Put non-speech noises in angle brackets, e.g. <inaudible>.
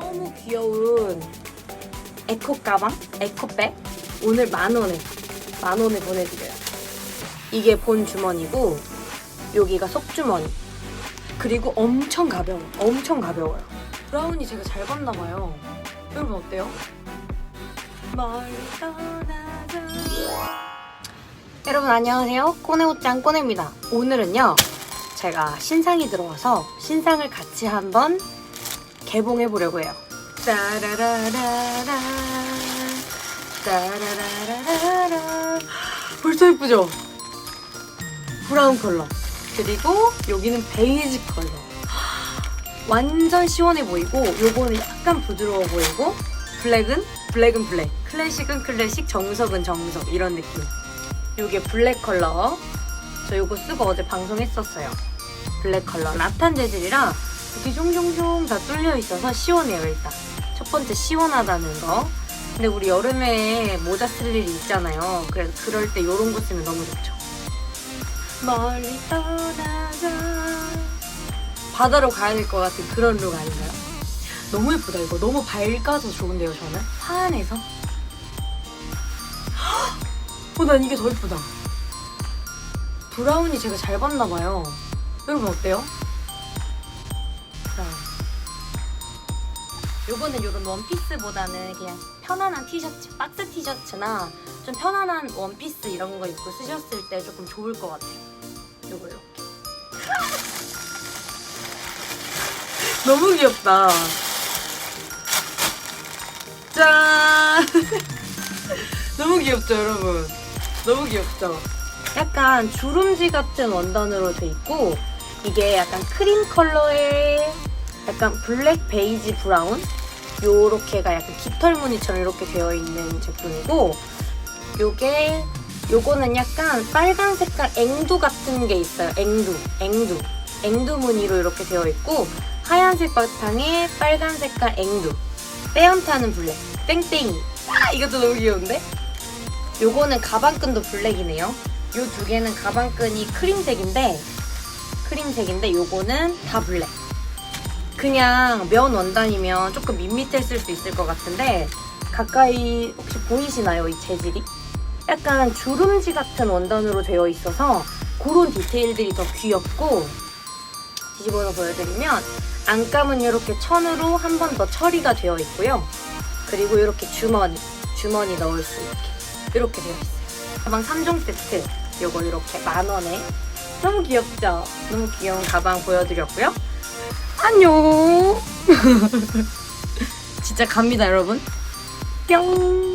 너무 귀여운 에코 가방, 에코백 오늘 만 원에 만 원에 보내드려요. 이게 본 주머니고 여기가 속 주머니. 그리고 엄청 가벼워, 엄청 가벼워요. 브라운이 제가 잘 봤나 봐요. 여러분 어때요? 여러분 안녕하세요. 꼬네 옷장 꼬네입니다. 오늘은요 제가 신상이 들어와서 신상을 같이 한번 개봉해 보려고 해요. 따라라라라 따라라라라. 벌써 예쁘죠? 브라운 컬러. 그리고 여기는 베이지 컬러. 완전 시원해 보이고 요거는 약간 부드러워 보이고 블랙은 블랙은 블랙. 클래식은 클래식 정석은 정석. 이런 느낌. 요게 블랙 컬러. 저 요거 쓰고 어제 방송했었어요. 블랙 컬러. 라탄 재질이라 이렇게 종종종 다 뚫려 있어서 시원해요 일단. 첫 번째 시원하다는 거. 근데 우리 여름에 모자 쓸 일이 있잖아요. 그래서 그럴 때 요런 거 쓰면 너무 좋죠. 멀리 떠나자. 바다로 가야 될 것 같은 그런 룩 아닌가요? 너무 예쁘다 이거. 너무 밝아서 좋은데요 저는. 화안에서. 어 난 이게 더 예쁘다. 브라운이 제가 잘 봤나 봐요. 여러분 어때요? 요거는 요런 원피스보다는 그냥 편안한 티셔츠 박스 티셔츠나 좀 편안한 원피스 이런 거 입고 쓰셨을 때 조금 좋을 것 같아요. 요거 이렇게 <laughs> 너무 귀엽다. 짠! <laughs> 너무 귀엽죠 여러분? 너무 귀엽죠? 약간 주름지 같은 원단으로 돼 있고 이게 약간 크림 컬러의 약간 블랙 베이지 브라운? 요렇게가 약간 깃털 무늬처럼 이렇게 되어 있는 제품이고 요게 요거는 약간 빨간 색깔 앵두 같은 게 있어요. 앵두 앵두. 앵두 무늬로 이렇게 되어 있고 하얀색 바탕에 빨간 색깔 앵두. 빼연타는 블랙. 땡땡이. 아 이것도 너무 귀여운데? 요거는 가방끈도 블랙이네요. 요 두 개는 가방끈이 크림색인데 크림색인데 요거는 다 블랙 그냥 면 원단이면 조금 밋밋했을 수 있을 것 같은데 가까이 혹시 보이시나요 이 재질이? 약간 주름지 같은 원단으로 되어 있어서 그런 디테일들이 더 귀엽고 뒤집어서 보여드리면 안감은 이렇게 천으로 한 번 더 처리가 되어 있고요. 그리고 이렇게 주머니 주머니 넣을 수 있게. 이렇게 되어 있어요. 가방 3종 세트. 요거 이렇게 만 원에. 너무 귀엽죠? 너무 귀여운 가방 보여드렸고요 안녕. <laughs> 진짜 갑니다 여러분. 뿅